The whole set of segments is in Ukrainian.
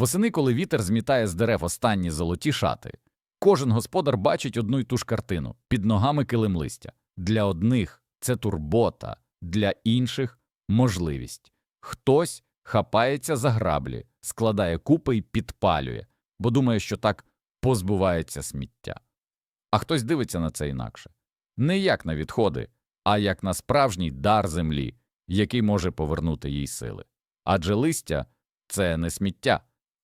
Восени, коли вітер змітає з дерев останні золоті шати, кожен господар бачить одну й ту ж картину під ногами килим листя. Для одних це турбота, для інших можливість. Хтось хапається за граблі, складає купи і підпалює, бо думає, що так позбувається сміття. А хтось дивиться на це інакше не як на відходи, а як на справжній дар землі, який може повернути їй сили. Адже листя це не сміття,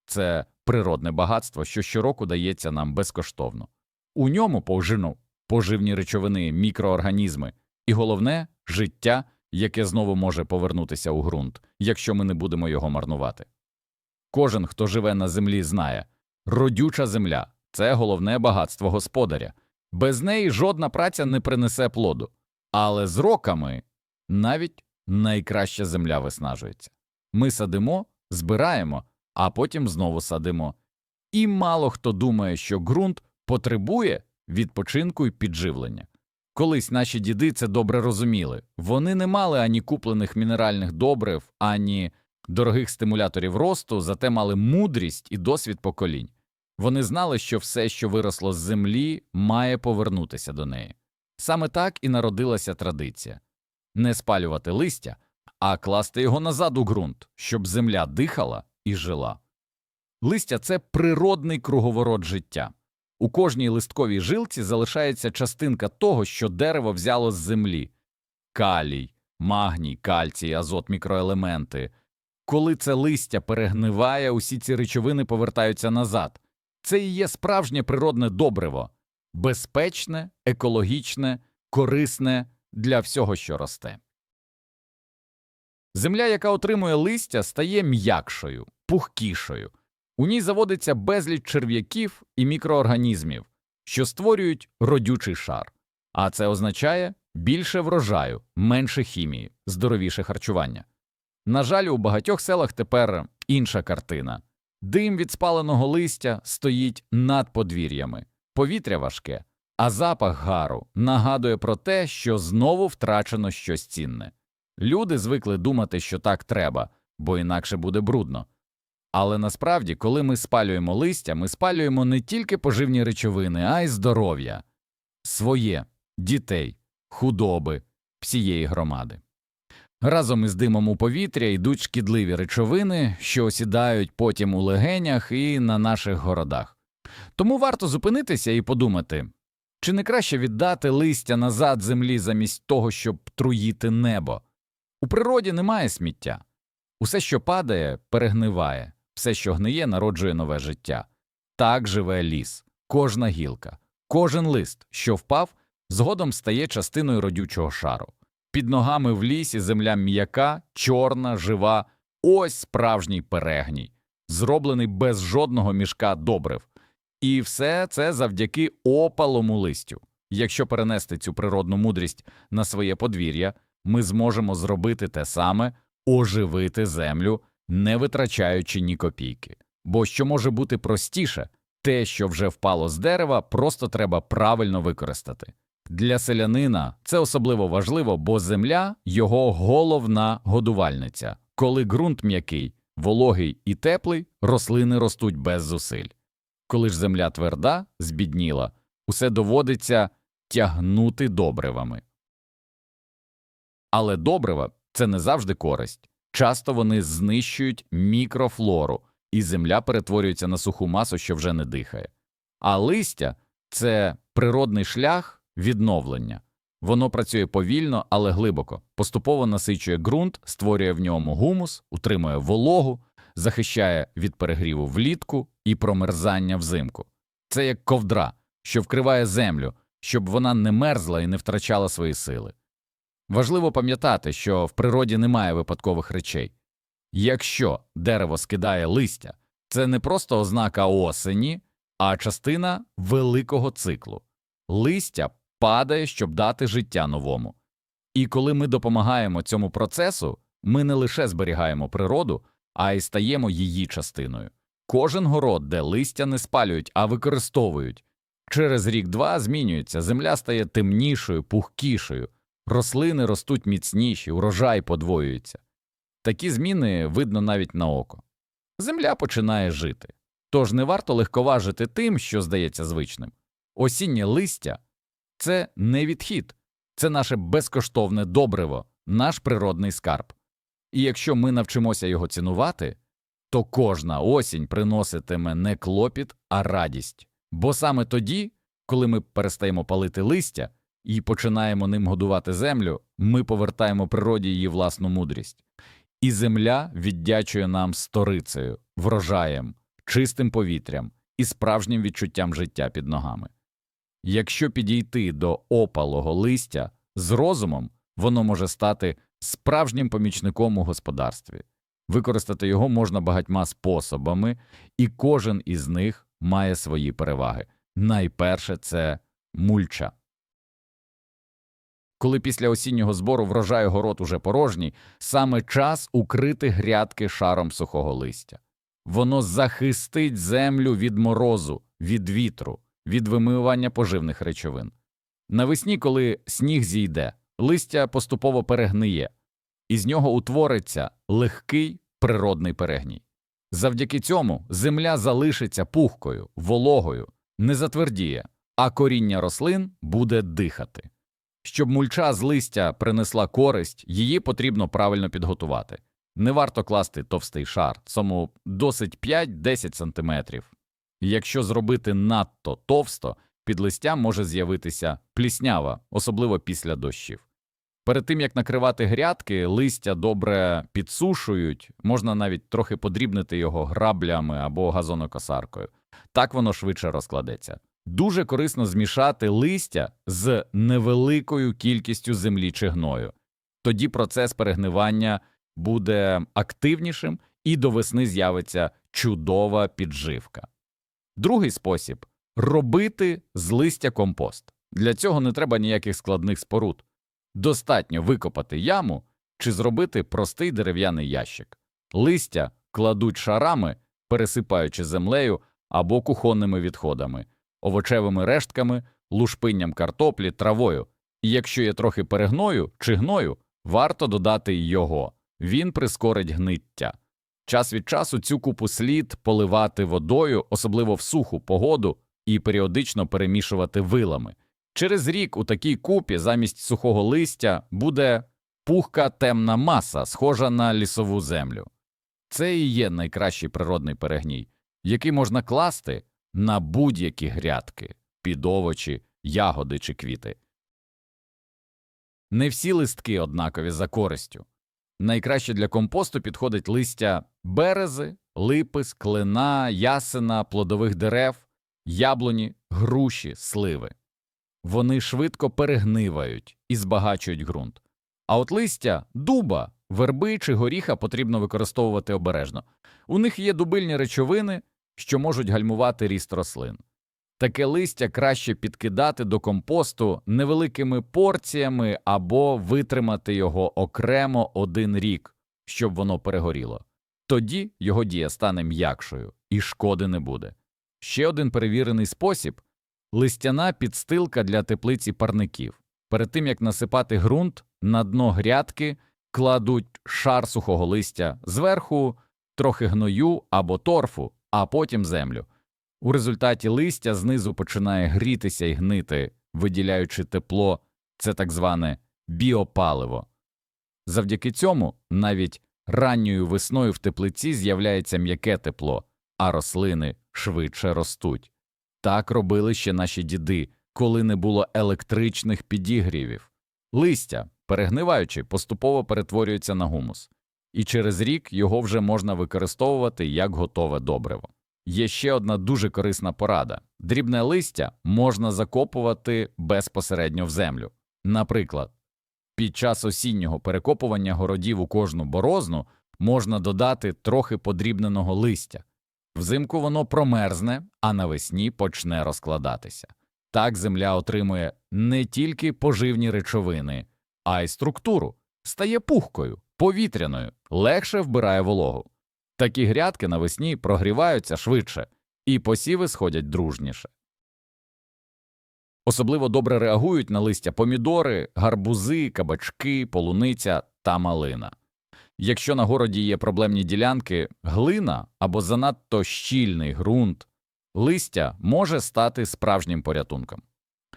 це природне багатство, що щороку дається нам безкоштовно. У ньому пожину поживні речовини, мікроорганізми і головне життя, яке знову може повернутися у ґрунт, якщо ми не будемо його марнувати. Кожен, хто живе на землі, знає родюча земля це головне багатство господаря. Без неї жодна праця не принесе плоду. Але з роками навіть найкраща земля виснажується. Ми садимо, збираємо, а потім знову садимо. І мало хто думає, що ґрунт потребує відпочинку і підживлення. Колись наші діди це добре розуміли. Вони не мали ані куплених мінеральних добрив, ані дорогих стимуляторів росту, зате мали мудрість і досвід поколінь. Вони знали, що все, що виросло з землі, має повернутися до неї. Саме так і народилася традиція не спалювати листя, а класти його назад у ґрунт, щоб земля дихала і жила. Листя це природний круговорот життя. У кожній листковій жилці залишається частинка того, що дерево взяло з землі калій, магній, кальцій, азот, мікроелементи. Коли це листя перегниває, усі ці речовини повертаються назад. Це і є справжнє природне добриво, безпечне, екологічне, корисне для всього, що росте. Земля, яка отримує листя, стає м'якшою, пухкішою. У ній заводиться безліч черв'яків і мікроорганізмів, що створюють родючий шар. А це означає більше врожаю, менше хімії, здоровіше харчування. На жаль, у багатьох селах тепер інша картина. Дим від спаленого листя стоїть над подвір'ями, повітря важке, а запах гару нагадує про те, що знову втрачено щось цінне. Люди звикли думати, що так треба, бо інакше буде брудно. Але насправді, коли ми спалюємо листя, ми спалюємо не тільки поживні речовини, а й здоров'я своє, дітей, худоби, всієї громади. Разом із димом у повітря йдуть шкідливі речовини, що осідають потім у легенях і на наших городах. Тому варто зупинитися і подумати, чи не краще віддати листя назад землі замість того, щоб труїти небо. У природі немає сміття. Усе, що падає, перегниває, все, що гниє, народжує нове життя. Так живе ліс, кожна гілка, кожен лист, що впав, згодом стає частиною родючого шару. Під ногами в лісі земля м'яка, чорна, жива, ось справжній перегній, зроблений без жодного мішка добрив. І все це завдяки опалому листю. Якщо перенести цю природну мудрість на своє подвір'я, ми зможемо зробити те саме, оживити землю, не витрачаючи ні копійки. Бо що може бути простіше, те, що вже впало з дерева, просто треба правильно використати. Для селянина це особливо важливо, бо земля його головна годувальниця. Коли ґрунт м'який, вологий і теплий, рослини ростуть без зусиль. Коли ж земля тверда, збідніла, усе доводиться тягнути добривами. Але добрива це не завжди користь. Часто вони знищують мікрофлору, і земля перетворюється на суху масу, що вже не дихає. А листя це природний шлях відновлення. Воно працює повільно, але глибоко, поступово насичує ґрунт, створює в ньому гумус, утримує вологу, захищає від перегріву влітку і промерзання взимку. Це як ковдра, що вкриває землю, щоб вона не мерзла і не втрачала свої сили. Важливо пам'ятати, що в природі немає випадкових речей. Якщо дерево скидає листя, це не просто ознака осені, а частина великого циклу. Листя падає, щоб дати життя новому. І коли ми допомагаємо цьому процесу, ми не лише зберігаємо природу, а й стаємо її частиною. Кожен город, де листя не спалюють, а використовують, через рік-два змінюється, земля стає темнішою, пухкішою, рослини ростуть міцніші, урожай подвоюється. Такі зміни видно навіть на око. земля починає жити. Тож не варто легковажити тим, що здається звичним. Осіннє листя це не відхід, це наше безкоштовне добриво, наш природний скарб. І якщо ми навчимося його цінувати, то кожна осінь приноситиме не клопіт, а радість. Бо саме тоді, коли ми перестаємо палити листя і починаємо ним годувати землю, ми повертаємо природі її власну мудрість. І земля віддячує нам сторицею, врожаєм, чистим повітрям і справжнім відчуттям життя під ногами. Якщо підійти до опалого листя з розумом, воно може стати справжнім помічником у господарстві. Використати його можна багатьма способами, і кожен із них має свої переваги. Найперше це мульча. Коли після осіннього збору врожаю город уже порожній, саме час укрити грядки шаром сухого листя. Воно захистить землю від морозу, від вітру, від вимивання поживних речовин. Навесні, коли сніг зійде, листя поступово перегниє, із нього утвориться легкий природний перегній. Завдяки цьому земля залишиться пухкою, вологою, не затвердіє, а коріння рослин буде дихати. Щоб мульча з листя принесла користь, її потрібно правильно підготувати. Не варто класти товстий шар, цьому досить 5-10 см. Якщо зробити надто товсто, під листям може з'явитися пліснява, особливо після дощів. Перед тим як накривати грядки, листя добре підсушують, можна навіть трохи подрібнити його граблями або газонокосаркою. Так воно швидше розкладеться. Дуже корисно змішати листя з невеликою кількістю землі чи гною. Тоді процес перегнивання буде активнішим і до весни з'явиться чудова підживка. Другий спосіб робити з листя компост. Для цього не треба ніяких складних споруд. Достатньо викопати яму чи зробити простий дерев'яний ящик. Листя кладуть шарами, пересипаючи землею або кухонними відходами, овочевими рештками, лушпинням картоплі, травою. І якщо є трохи перегною чи гною, варто додати його. Він прискорить гниття. Час від часу цю купу слід поливати водою, особливо в суху погоду, і періодично перемішувати вилами. Через рік у такій купі замість сухого листя буде пухка темна маса, схожа на лісову землю. Це і є найкращий природний перегній, який можна класти на будь-які грядки, під овочі, ягоди чи квіти. Не всі листки однакові за користю. Найкраще для компосту підходить листя берези, липи, склина, ясена, плодових дерев, яблуні, груші, сливи. Вони швидко перегнивають і збагачують ґрунт. А от листя дуба, верби чи горіха потрібно використовувати обережно. У них є дубильні речовини, що можуть гальмувати ріст рослин. Таке листя краще підкидати до компосту невеликими порціями або витримати його окремо один рік, щоб воно перегоріло. Тоді його дія стане м'якшою і шкоди не буде. Ще один перевірений спосіб листяна підстилка для теплиці парників. Перед тим як насипати ґрунт, на дно грядки кладуть шар сухого листя, зверху трохи гною або торфу, а потім землю. У результаті листя знизу починає грітися і гнити, виділяючи тепло, це так зване біопаливо. Завдяки цьому навіть ранньою весною в теплиці з'являється м'яке тепло, а рослини швидше ростуть. Так робили ще наші діди, коли не було електричних підігрівів. Листя, перегниваючи, поступово перетворюється на гумус, і через рік його вже можна використовувати як готове добриво. Є ще одна дуже корисна порада дрібне листя можна закопувати безпосередньо в землю. Наприклад, під час осіннього перекопування городів у кожну борозну можна додати трохи подрібненого листя. Взимку воно промерзне, а навесні почне розкладатися. Так земля отримує не тільки поживні речовини, а й структуру, стає пухкою, повітряною, легше вбирає вологу. Такі грядки навесні прогріваються швидше, і посіви сходять дружніше. Особливо добре реагують на листя помідори, гарбузи, кабачки, полуниця та малина. Якщо на городі є проблемні ділянки, глина або занадто щільний ґрунт, листя може стати справжнім порятунком.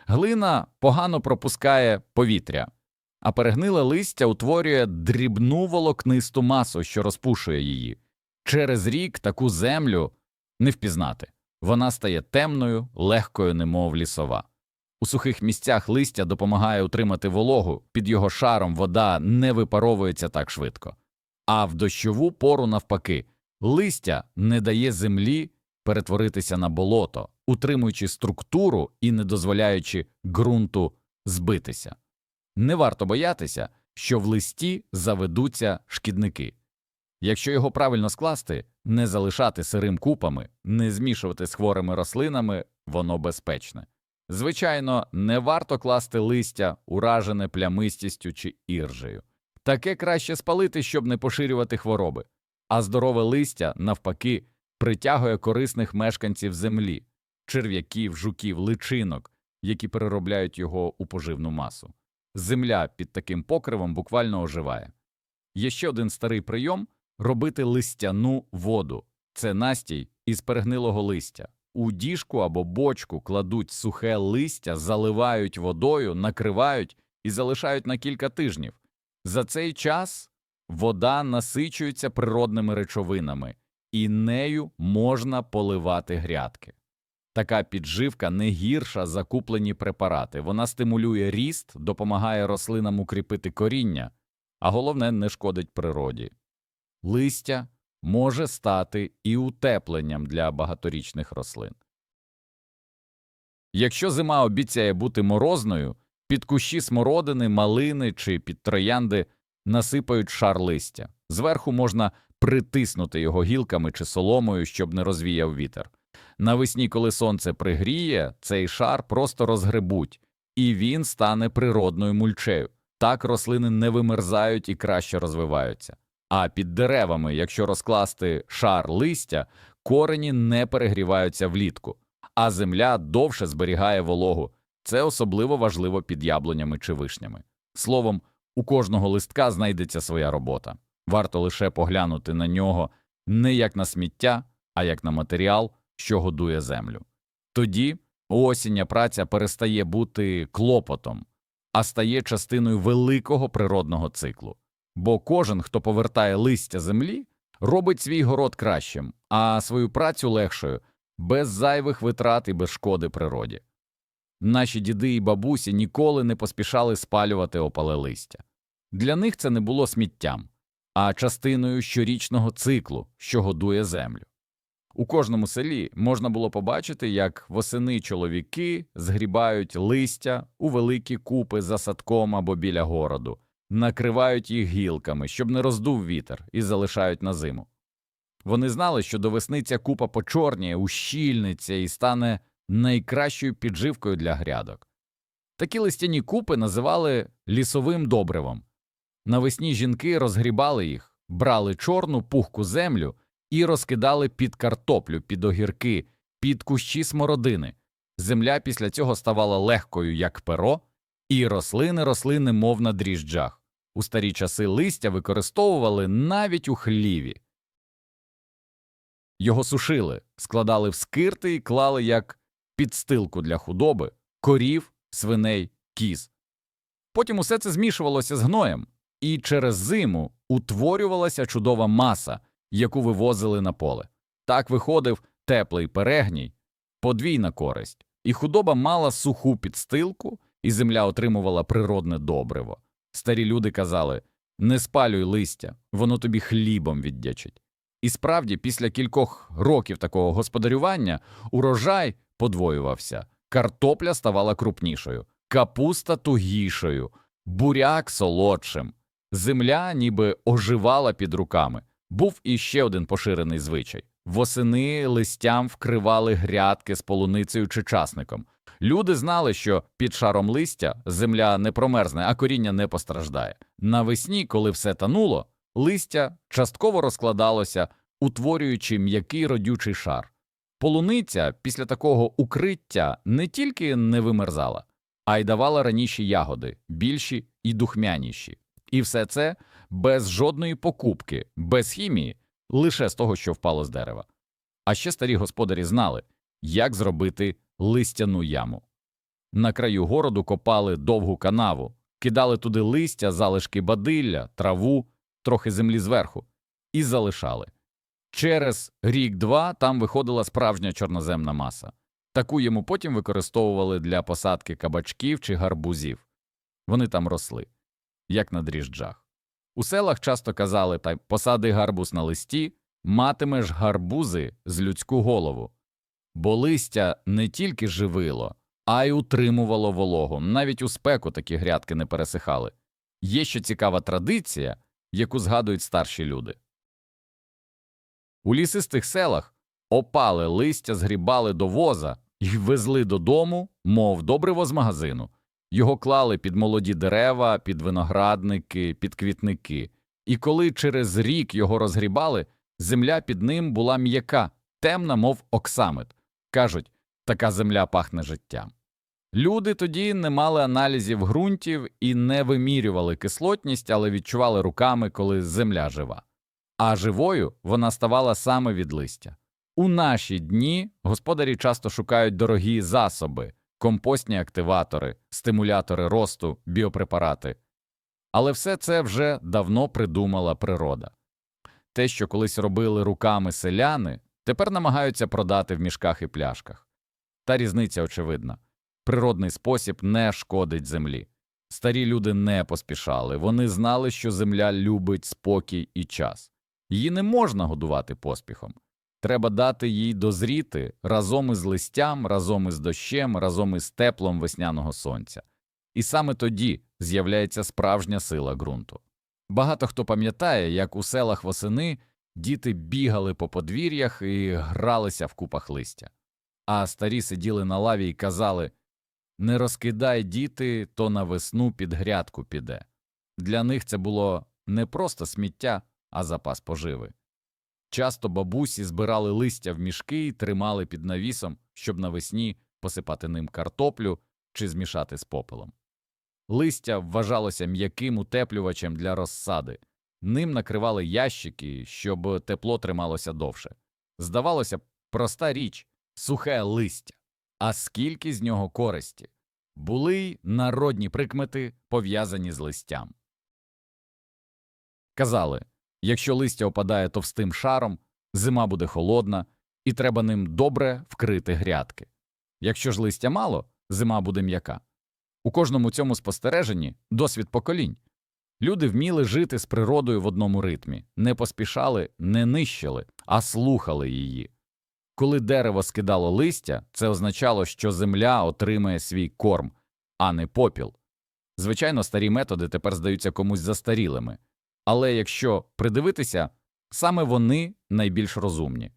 Глина погано пропускає повітря, а перегниле листя утворює дрібну волокнисту масу, що розпушує її. Через рік таку землю не впізнати. Вона стає темною, легкою, немов лісова. У сухих місцях листя допомагає утримати вологу, під його шаром вода не випаровується так швидко. А в дощову пору, навпаки, листя не дає землі перетворитися на болото, утримуючи структуру і не дозволяючи ґрунту збитися. Не варто боятися, що в листі заведуться шкідники. Якщо його правильно скласти, не залишати сирим купами, не змішувати з хворими рослинами, воно безпечне. Звичайно, не варто класти листя, уражене плямистістю чи іржею. Таке краще спалити, щоб не поширювати хвороби, а здорове листя, навпаки, притягує корисних мешканців землі, черв'яків, жуків, личинок, які переробляють його у поживну масу. Земля під таким покривом буквально оживає. Є ще один старий прийом робити листяну воду. Це настій із перегнилого листя. У діжку або бочку кладуть сухе листя, заливають водою, накривають і залишають на кілька тижнів. За цей час вода насичується природними речовинами, і нею можна поливати грядки. Така підживка не гірша за куплені препарати. Вона стимулює ріст, допомагає рослинам укріпити коріння, а головне не шкодить природі. Листя може стати і утепленням для багаторічних рослин. Якщо зима обіцяє бути морозною, під кущі смородини, малини чи під троянди насипають шар листя. Зверху можна притиснути його гілками чи соломою, щоб не розвіяв вітер. Навесні, коли сонце пригріє, цей шар просто розгребуть, і він стане природною мульчею. Так рослини не вимерзають і краще розвиваються. А під деревами, якщо розкласти шар листя, корені не перегріваються влітку, а земля довше зберігає вологу. Це особливо важливо під яблунями чи вишнями. Словом, у кожного листка знайдеться своя робота. Варто лише поглянути на нього не як на сміття, а як на матеріал, що годує землю. Тоді осіння праця перестає бути клопотом, а стає частиною великого природного циклу. Бо кожен, хто повертає листя землі, робить свій город кращим, а свою працю легшою, без зайвих витрат і без шкоди природі. Наші діди і бабусі ніколи не поспішали спалювати опале листя. Для них це не було сміттям, а частиною щорічного циклу, що годує землю. У кожному селі можна було побачити, як восени чоловіки згрібають листя у великі купи за садком або біля городу, накривають їх гілками, щоб не роздув вітер, і залишають на зиму. Вони знали, що до весни ця купа почорніє, ущільниться і стане найкращою підживкою для грядок. Такі листяні купи називали лісовим добривом. Навесні жінки розгрібали їх, брали чорну пухку землю і розкидали під картоплю, під огірки, під кущі смородини. Земля після цього ставала легкою, як перо, і рослини росли немов на дріжджах. У старі часи листя використовували навіть у хліві. Його сушили, складали в скирти і клали як підстилку для худоби, корів, свиней, кіз. Потім усе це змішувалося з гноєм, і через зиму утворювалася чудова маса, яку вивозили на поле. Так виходив теплий перегній, подвійна користь, і худоба мала суху підстилку, і земля отримувала природне добриво. Старі люди казали не спалюй листя, воно тобі хлібом віддячить. І справді, після кількох років такого господарювання урожай подвоювався, картопля ставала крупнішою, капуста тугішою, буряк солодшим, земля ніби оживала під руками. Був іще один поширений звичай восени листям вкривали грядки з полуницею чи часником. Люди знали, що під шаром листя земля не промерзне, а коріння не постраждає. Навесні, коли все тануло, листя частково розкладалося, утворюючи м'який родючий шар. Полуниця після такого укриття не тільки не вимерзала, а й давала раніші ягоди, більші і духмяніші. І все це без жодної покупки, без хімії, лише з того, що впало з дерева. А ще старі господарі знали, як зробити листяну яму. На краю городу копали довгу канаву, кидали туди листя, залишки бадилля, траву, трохи землі зверху, і залишали. Через рік-два там виходила справжня чорноземна маса. Таку йому потім використовували для посадки кабачків чи гарбузів. Вони там росли, як на дріжджах. У селах часто казали та посади гарбуз на листі, матимеш гарбузи з людську голову. Бо листя не тільки живило, а й утримувало вологу. Навіть у спеку такі грядки не пересихали. Є ще цікава традиція, яку згадують старші люди. У лісистих селах опале листя згрібали до воза і везли додому, мов добриво з магазину. Його клали під молоді дерева, під виноградники, під квітники. І коли через рік його розгрібали, земля під ним була м'яка, темна, мов оксамит. Кажуть, така земля пахне життям. Люди тоді не мали аналізів ґрунтів і не вимірювали кислотність, але відчували руками, коли земля жива. А живою вона ставала саме від листя. У наші дні господарі часто шукають дорогі засоби, компостні активатори, стимулятори росту, біопрепарати. Але все це вже давно придумала природа. Те, що колись робили руками селяни, тепер намагаються продати в мішках і пляшках. Та різниця очевидна. Природний спосіб не шкодить землі. Старі люди не поспішали, вони знали, що земля любить спокій і час. Її не можна годувати поспіхом. Треба дати їй дозріти разом із листям, разом із дощем, разом із теплом весняного сонця. І саме тоді з'являється справжня сила ґрунту. Багато хто пам'ятає, як у селах восени діти бігали по подвір'ях і гралися в купах листя, а старі сиділи на лаві і казали Не розкидай діти, то на весну під грядку піде. Для них це було не просто сміття, а запас поживи. Часто бабусі збирали листя в мішки і тримали під навісом, щоб навесні посипати ним картоплю чи змішати з попелом. Листя вважалося м'яким утеплювачем для розсади, ним накривали ящики, щоб тепло трималося довше. Здавалося, проста річ сухе листя. А скільки з нього користі? Були й народні прикмети, пов'язані з листям. Казали якщо листя опадає товстим шаром, зима буде холодна, і треба ним добре вкрити грядки. Якщо ж листя мало, зима буде м'яка. У кожному цьому спостереженні досвід поколінь. Люди вміли жити з природою в одному ритмі, не поспішали, не нищили, а слухали її. Коли дерево скидало листя, це означало, що земля отримає свій корм, а не попіл. Звичайно, старі методи тепер здаються комусь застарілими, але якщо придивитися, саме вони найбільш розумні.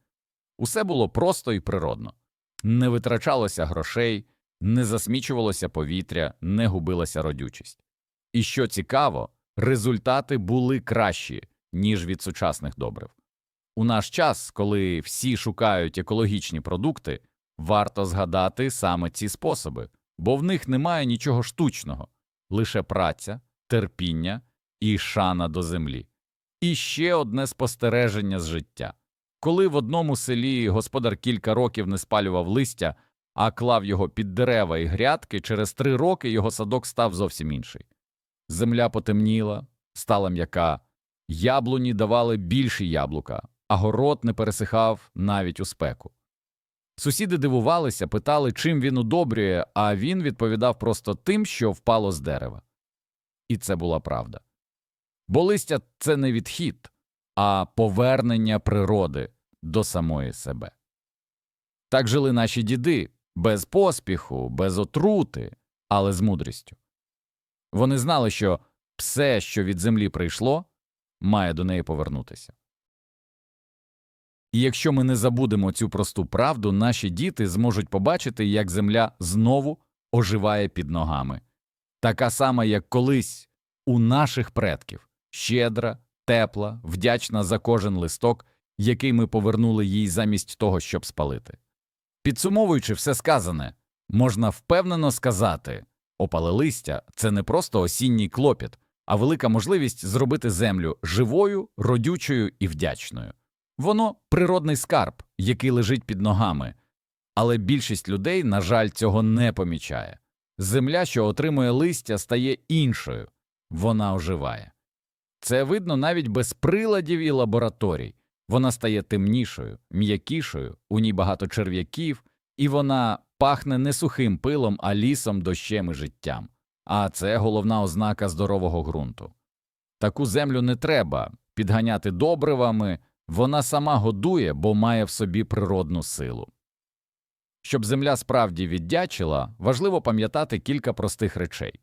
Усе було просто і природно, не витрачалося грошей, не засмічувалося повітря, не губилася родючість. І що цікаво, результати були кращі, ніж від сучасних добрив. У наш час, коли всі шукають екологічні продукти, варто згадати саме ці способи, бо в них немає нічого штучного, лише праця, терпіння і шана до землі. І ще одне спостереження з життя. Коли в одному селі господар кілька років не спалював листя, а клав його під дерева і грядки, через три роки його садок став зовсім інший. Земля потемніла, стала м'яка, яблуні давали більші яблука, а город не пересихав навіть у спеку. Сусіди дивувалися, питали, чим він удобрює, а він відповідав просто тим, що впало з дерева. І це була правда. Бо листя це не відхід, а повернення природи до самої себе. Так жили наші діди без поспіху, без отрути, але з мудрістю. Вони знали, що все, що від землі прийшло, має до неї повернутися. І якщо ми не забудемо цю просту правду, наші діти зможуть побачити, як земля знову оживає під ногами, така сама, як колись у наших предків щедра, тепла, вдячна за кожен листок, який ми повернули їй замість того, щоб спалити. Підсумовуючи все сказане, можна впевнено сказати опале листя це не просто осінній клопіт, а велика можливість зробити землю живою, родючою і вдячною. Воно природний скарб, який лежить під ногами, але більшість людей, на жаль, цього не помічає. Земля, що отримує листя, стає іншою, вона оживає. Це видно навіть без приладів і лабораторій. Вона стає темнішою, м'якішою, у ній багато черв'яків, і вона пахне не сухим пилом, а лісом, дощем і життям. А це головна ознака здорового ґрунту. Таку землю не треба підганяти добривами, вона сама годує, бо має в собі природну силу. Щоб земля справді віддячила, важливо пам'ятати кілька простих речей.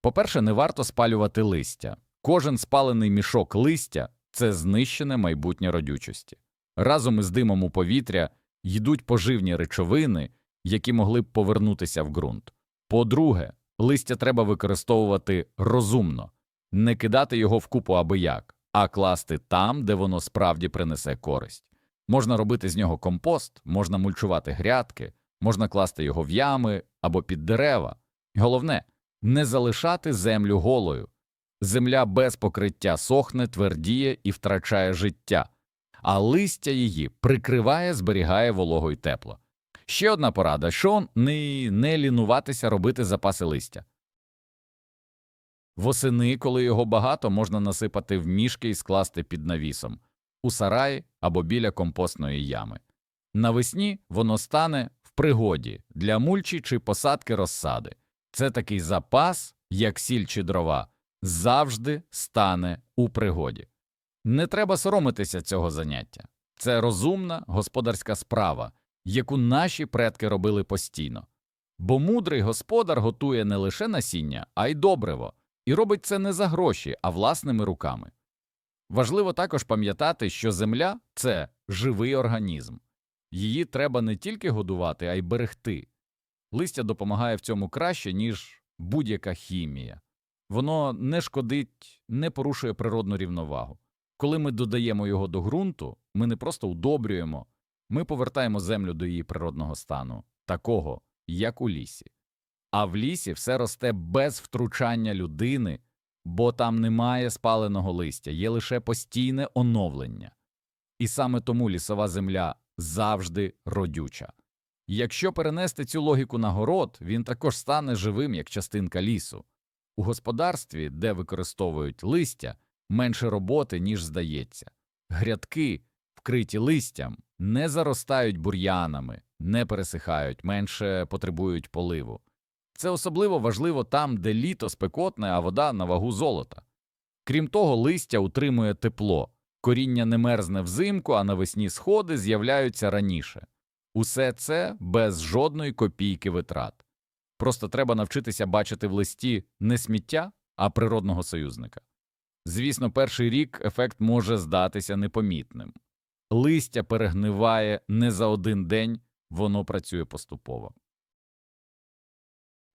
По-перше, не варто спалювати листя. Кожен спалений мішок листя це знищене майбутнє родючості. Разом із димом у повітря йдуть поживні речовини, які могли б повернутися в ґрунт. По-друге, листя треба використовувати розумно, не кидати його в купу аби як, а класти там, де воно справді принесе користь. Можна робити з нього компост, можна мульчувати грядки, можна класти його в ями або під дерева. Головне не залишати землю голою. Земля без покриття сохне, твердіє і втрачає життя, а листя її прикриває, зберігає вологу й тепло. Ще одна порада що не, не лінуватися робити запаси листя. Восени, коли його багато, можна насипати в мішки і скласти під навісом, у сараї або біля компостної ями. Навесні воно стане в пригоді для мульчі чи посадки розсади. Це такий запас, як сіль чи дрова, завжди стане у пригоді. Не треба соромитися цього заняття. Це розумна господарська справа, яку наші предки робили постійно. Бо мудрий господар готує не лише насіння, а й добриво, і робить це не за гроші, а власними руками. Важливо також пам'ятати, що земля це живий організм. Її треба не тільки годувати, а й берегти. Листя допомагає в цьому краще, ніж будь-яка хімія. Воно не шкодить, не порушує природну рівновагу. Коли ми додаємо його до ґрунту, ми не просто удобрюємо, ми повертаємо землю до її природного стану, такого, як у лісі. А в лісі все росте без втручання людини, бо там немає спаленого листя, є лише постійне оновлення. І саме тому лісова земля завжди родюча. Якщо перенести цю логіку на город, він також стане живим як частинка лісу. У господарстві, де використовують листя, менше роботи, ніж здається. Грядки, вкриті листям, не заростають бур'янами, не пересихають, менше потребують поливу. Це особливо важливо там, де літо спекотне, а вода на вагу золота. Крім того, листя утримує тепло, коріння не мерзне взимку, а навесні сходи з'являються раніше. Усе це без жодної копійки витрат. Просто треба навчитися бачити в листі не сміття, а природного союзника. Звісно, перший рік ефект може здатися непомітним. Листя перегниває не за один день, воно працює поступово.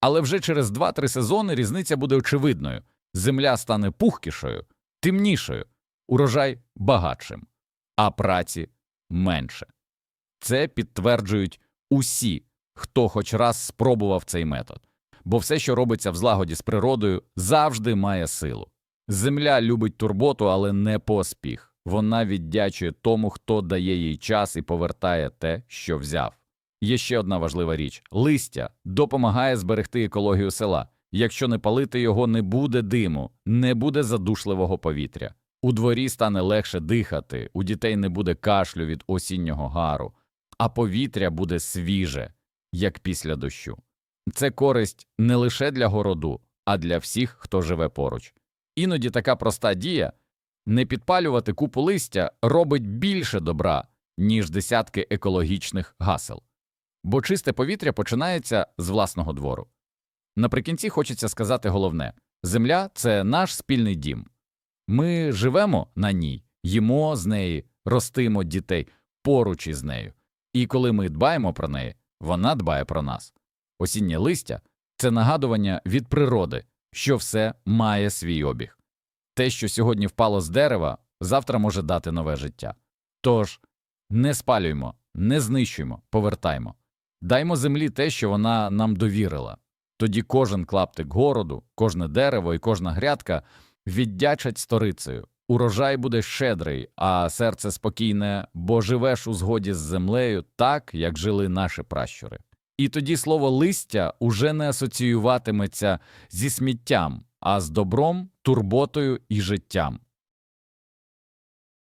Але вже через 2-3 сезони різниця буде очевидною земля стане пухкішою, темнішою, урожай багатшим, а праці менше. Це підтверджують усі, хто хоч раз спробував цей метод, бо все, що робиться в злагоді з природою, завжди має силу. Земля любить турботу, але не поспіх. Вона віддячує тому, хто дає їй час і повертає те, що взяв. Є ще одна важлива річ листя допомагає зберегти екологію села. Якщо не палити його, не буде диму, не буде задушливого повітря. У дворі стане легше дихати, у дітей не буде кашлю від осіннього гару, а повітря буде свіже, як після дощу. Це користь не лише для городу, а для всіх, хто живе поруч. Іноді така проста дія не підпалювати купу листя робить більше добра, ніж десятки екологічних гасел. Бо чисте повітря починається з власного двору. Наприкінці хочеться сказати головне земля це наш спільний дім. Ми живемо на ній, їмо з неї, ростимо дітей поруч із нею. І коли ми дбаємо про неї, вона дбає про нас. Осіннє листя це нагадування від природи, що все має свій обіг. Те, що сьогодні впало з дерева, завтра може дати нове життя. Тож не спалюймо, не знищуємо, повертаймо. Даймо землі те, що вона нам довірила. Тоді кожен клаптик городу, кожне дерево і кожна грядка віддячать сторицею. Урожай буде щедрий, а серце спокійне, бо живеш у згоді з землею так, як жили наші пращури. І тоді слово листя уже не асоціюватиметься зі сміттям, а з добром, турботою і життям.